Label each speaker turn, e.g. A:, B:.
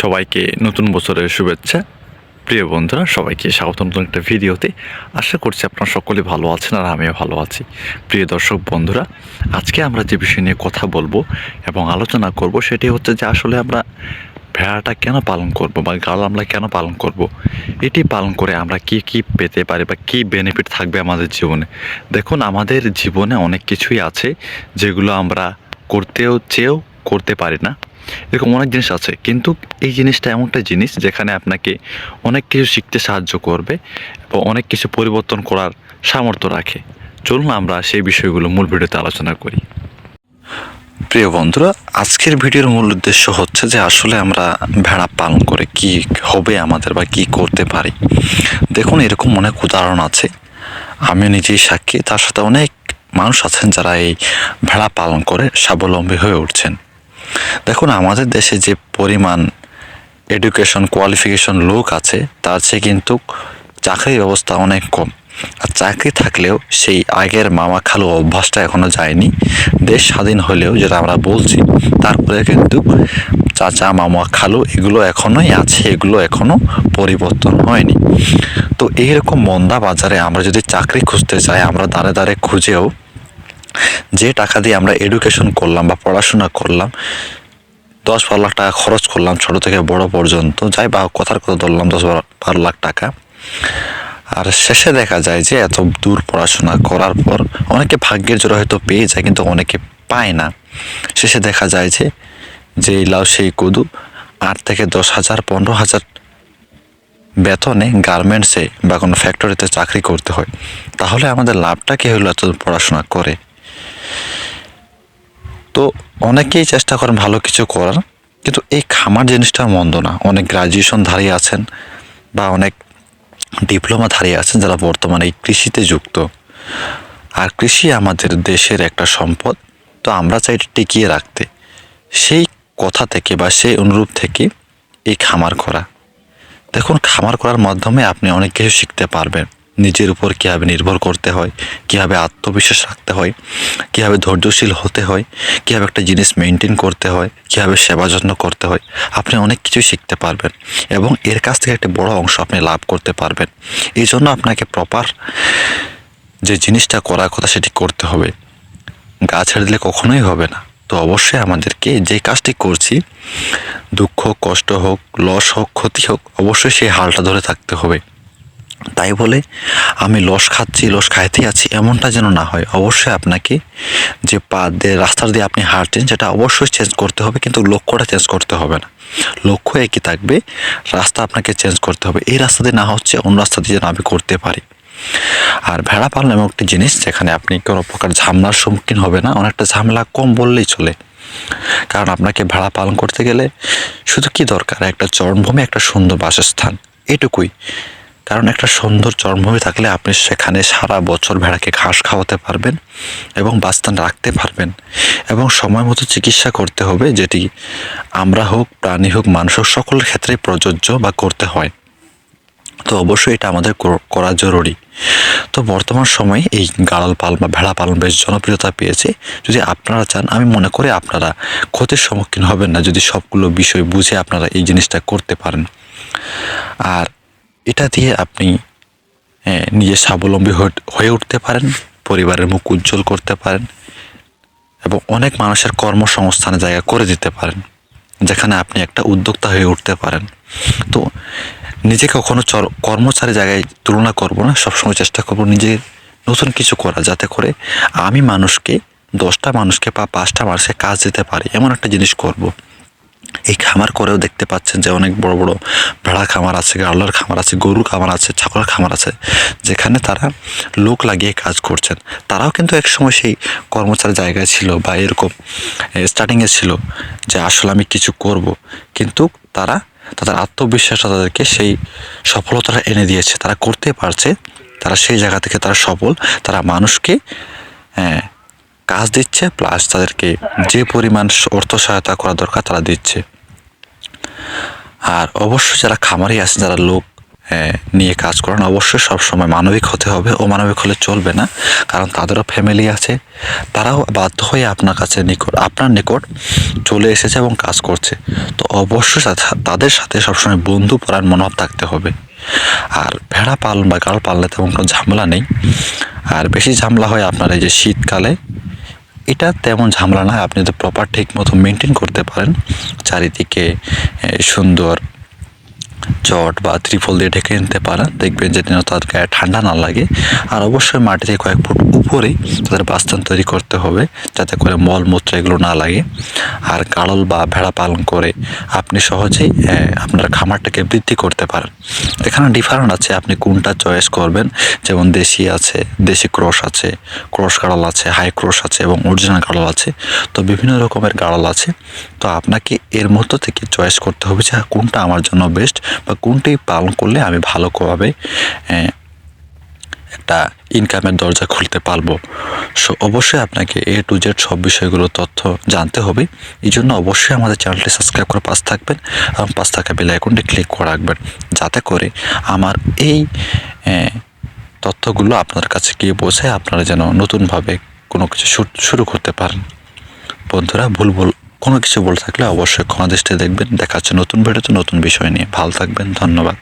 A: সবাইকে নতুন বছরের শুভেচ্ছা। প্রিয় বন্ধুরা, সবাইকে স্বাগত নতুন একটা ভিডিওতে। আশা করছি আপনারা সকলে ভালো আছেন আর আমিও ভালো আছি। প্রিয় দর্শক বন্ধুরা, আজকে আমরা যে বিষয় নিয়ে কথা বলব এবং আলোচনা করব সেটি হচ্ছে যে আসলে আমরা ভেড়াটা কেন পালন করব বা গাল আমরা কেন পালন করব? এটি পালন করে আমরা কি কি পেতে পারি বা কি বেনিফিট থাকবে আমাদের জীবনে? দেখুন, আমাদের জীবনে অনেক কিছুই আছে যেগুলো আমরা করতেও চেয়েও করতে পারি না। এরকম অনেক জিনিস আছে। কিন্তু এই জিনিসটা এমন একটা জিনিস যেখানে আপনাকে অনেক কিছু শিখতে সাহায্য করবে এবং অনেক কিছু পরিবর্তন করার সামর্থ্য রাখে। চলুন আমরা সেই বিষয়গুলো মূল ভিডিওতে আলোচনা করি। প্রিয় বন্ধুরা, আজকের ভিডিওর মূল উদ্দেশ্য হচ্ছে যে আসলে আমরা ভেড়া পালন করে কি হবে আমাদের বা কি করতে পারি। দেখুন, এরকম অনেক উদাহরণ আছে। আমি নিজেই সাক্ষী, তার সাথে অনেক মানুষ আছেন যারা এই ভেড়া পালন করে স্বাবলম্বী হয়ে উঠছেন। দেখুন, আমাদের দেশে যে পরিমাণ এডুকেশন কোয়ালিফিকেশন লোক আছে, তার চেয়ে কিন্তু চাকরির ব্যবস্থা অনেক কম। আর চাকরি থাকলেও সেই আগের মামা খালু অভ্যাসটা এখনও যায়নি। দেশ স্বাধীন হলেও যেটা আমরা বলছি, তারপরে কিন্তু চাচা, মামা খালু এগুলো এখনোই আছে, এগুলো এখনও পরিবর্তন হয়নি। তো এইরকম মন্দা বাজারে আমরা যদি চাকরি খুঁজতে চাই, আমরা দাঁড়ে দাঁড়ে খুঁজেও যে টাকা দিয়ে আমরা এডুকেশন করলাম বা পড়াশোনা করলাম, দশ বারো লাখ টাকা খরচ করলাম ছোট থেকে বড় পর্যন্ত, যাই বা কথার কথা ধরলাম দশ বারো লাখ টাকা। আর শেষে দেখা যায় যে এত দূর পড়াশোনা করার পর অনেকে ভাগ্যের জোরে হয়তো পেয়ে যায়, কিন্তু অনেকে পায় না। শেষে দেখা যায় যে যে লাউ সেই কদু, আট থেকে দশ হাজার, পনেরো হাজার বেতনে গার্মেন্টসে বা কোনো ফ্যাক্টরিতে চাকরি করতে হয়। তাহলে আমাদের লাভটা কী হলো এত পড়াশোনা করে? তো অনেকেই চেষ্টা করেন ভালো কিছু করার, কিন্তু এই খামার জিনিসটা মন্দ না। অনেক গ্রাজুয়েশন ধারী আছেন বা অনেক ডিপ্লোমা ধারী আছেন যারা বর্তমানে এই কৃষিতে যুক্ত। আর কৃষি আমাদের দেশের একটা সম্পদ, তো আমরা চাই এটা টিকিয়ে রাখতে। সেই কথা থেকে বা সেই অনুরূপ থেকে এই খামার করা। দেখুন, খামার করার মাধ্যমে আপনি অনেক কিছু শিখতে পারবেন। নিজের উপর কীভাবে নির্ভর করতে হয়, কীভাবে আত্মবিশ্বাস রাখতে হয়, কীভাবে ধৈর্যশীল হতে হয়, কীভাবে একটা জিনিস মেনটেন করতে হয়, কীভাবে সেবা যত্ন করতে হয়, আপনি অনেক কিছু শিখতে পারবেন এবং এর কাছ থেকে একটা বড় অংশ আপনি লাভ করতে পারবেন। এই জন্য আপনাকে প্রপার যে জিনিসটা করার কথা সেটি করতে হবে। গা ছেড়ে দিলে কখনোই হবে না। তো অবশ্যই আমাদেরকে যে কাজটি করছি, দুঃখ, কষ্ট হোক, লস হোক, ক্ষতি হোক, অবশ্যই সেই হালটা ধরে থাকতে হবে। তাই বলে আমি লস খাচ্ছি, লস খাইতে আছি এমনটা যেন না হয়। অবশ্যই আপনাকে যে পা দিয়ে, রাস্তার দিয়ে আপনি হাঁটছেন, সেটা অবশ্যই চেঞ্জ করতে হবে, কিন্তু লক্ষ্যটা চেঞ্জ করতে হবে না। লক্ষ্য একই থাকবে, রাস্তা আপনাকে চেঞ্জ করতে হবে। এই রাস্তা দিয়ে না হচ্ছে, অন্য রাস্তা দিয়ে যেন আমি করতে পারি। আর ভেড়া পালন এমন একটি জিনিস, যেখানে আপনি কোনো প্রকার ঝামেলার সম্মুখীন হবে না, অনেকটা ঝামেলা কম বললেই চলে। কারণ আপনাকে ভেড়া পালন করতে গেলে শুধু কি দরকার? একটা চরণভূমি, একটা সুন্দর বাসস্থান। এটুকুই। কারণ একটা সুন্দর চরণভূমি থাকলে আপনি সেখানে সারা বছর ভেড়াকে ঘাস খাওয়াতে পারবেন এবং বাস্তান রাখতে পারবেন। এবং সময় মতো চিকিৎসা করতে হবে, যেটি আমরা হোক, প্রাণী হোক, মানুষ হোক, সকলের ক্ষেত্রেই প্রযোজ্য বা করতে হয়। তো অবশ্যই এটা আমাদের করা জরুরি। তো বর্তমান সময়ে এই গাড়াল পালন বা ভেড়া পালন বেশ জনপ্রিয়তা পেয়েছে। যদি আপনারা চান, আমি মনে করি আপনারা ক্ষতির সম্মুখীন হবেন না যদি সবগুলো বিষয় বুঝে আপনারা এই জিনিসটা করতে পারেন। আর এটা দিয়ে আপনি নিজে স্বাবলম্বী হয়ে- উঠতে পারেন, পরিবারের মুখ উজ্জ্বল করতে পারেন এবং অনেক মানুষের কর্মসংস্থানের জায়গা করে দিতে পারেন, যেখানে আপনি একটা উদ্যোক্তা হয়ে উঠতে পারেন তো নিজেকে কখনো চর- কর্মচারী জায়গায় তুলনা করব না, সবসময় চেষ্টা করব নিজে নতুন কিছু করা, যাতে করে আমি মানুষকে, দশটা মানুষকে বা পাঁচটা মানুষকে কাজ দিতে পারি, এমন একটা জিনিস করব। এই খামার করেও দেখতে পাচ্ছেন যে অনেক বড় বড় ভেড়া খামার আছে, গাড়লার খামার আছে, গরুর খামার আছে, ছাগলের খামার আছে, যেখানে তারা লোক লাগিয়ে কাজ করছেন। তারাও কিন্তু এক সময় সেই কর্মচারী জায়গায় ছিল বা এরকম স্টার্টিংয়ে ছিল যে আসলে আমি কিছু করব। কিন্তু তারা, তাদের আত্মবিশ্বাসটা তাদেরকে সেই সফলতাটা এনে দিয়েছে। তারা করতে পারছে, তারা সেই জায়গা থেকে তারা সফল, তারা মানুষকে কাজ দিচ্ছে প্লাস তাদেরকে যে পরিমাণ অর্থ সহায়তা করা দরকার তারা দিচ্ছে। আর অবশ্যই যারা খামারি আছেন যারা লোক নিয়ে কাজ করেন, অবশ্যই সবসময় মানবিক হতে হবে। ও মানবিক হলে চলবে না, কারণ তাদেরও ফ্যামিলি আছে। তারাও বাধ্য হয়ে আপনার কাছে নিকট, আপনার নিকট চলে এসেছে এবং কাজ করছে। তো অবশ্যই তাদের সাথে সবসময় বন্ধু পড়ার মনোভাব থাকতে হবে। আর ভেড়া পালন বা গাড় পাললে তেমন কোনো ঝামেলা নেই। আর বেশি ঝামেলা হয় আপনার এই যে শীতকালে এটা তেমন ঝামেলা না আপনি যদি প্রপার ঠিক মতো মেনটেন করতে পারেন। চারিদিকে সুন্দর। চট বা ত্রিফল দিয়ে ঢেকে নিতে পারেন। দেখবেন যে যেন তাদের গায়ে ঠান্ডা না লাগে। আর অবশ্যই মাটি থেকে কয়েক ফুট উপরেই তাদের বাস্তান তৈরি করতে হবে, যাতে করে মলমূত্র এগুলো না লাগে। আর কাড়ল বা ভেড়া পালন করে আপনি সহজেই আপনার খামারটাকে বৃদ্ধি করতে পারেন। এখানে ডিফারেন্ট আছে, আপনি কোনটা চয়েস করবেন। যেমন দেশি আছে, দেশি ক্রস আছে, ক্রস কাড়াল আছে হাই ক্রস আছে এবং অরিজিনাল কাড়াল আছে। তো বিভিন্ন রকমের কাড়াল আছে। তো আপনাকে এর মধ্য থেকে চয়েস করতে হবে যে কোনটা আমার জন্য বেস্ট কোনটি পালন করলে আমি ভালোভাবে একটা ইনকামের দরজা খুলতে পারব? সো অবশ্যই আপনাকে এ টু জেড সব বিষয়গুলো তথ্য জানতে হবে। এই জন্য অবশ্যই আমাদের চ্যানেলটি সাবস্ক্রাইব করে পাশ থাকবেন এবং পাশ থাকা বেল আইকনটি ক্লিক করে রাখবেন। যাতে করে আমার এই তথ্যগুলো আপনার কাছে গিয়ে পৌঁছায়, আপনারা যেন নতুনভাবে কোনো কিছু শুরু করতে পারেন। বন্ধুরা, ভুল ভুল কোনো কিছু বলে থাকলে অবশ্যই কোনো দৃষ্টি দেখবেন দেখাচ্ছে নতুন ভিডিওতে নতুন বিষয় নিয়ে। ভালো থাকবেন, ধন্যবাদ।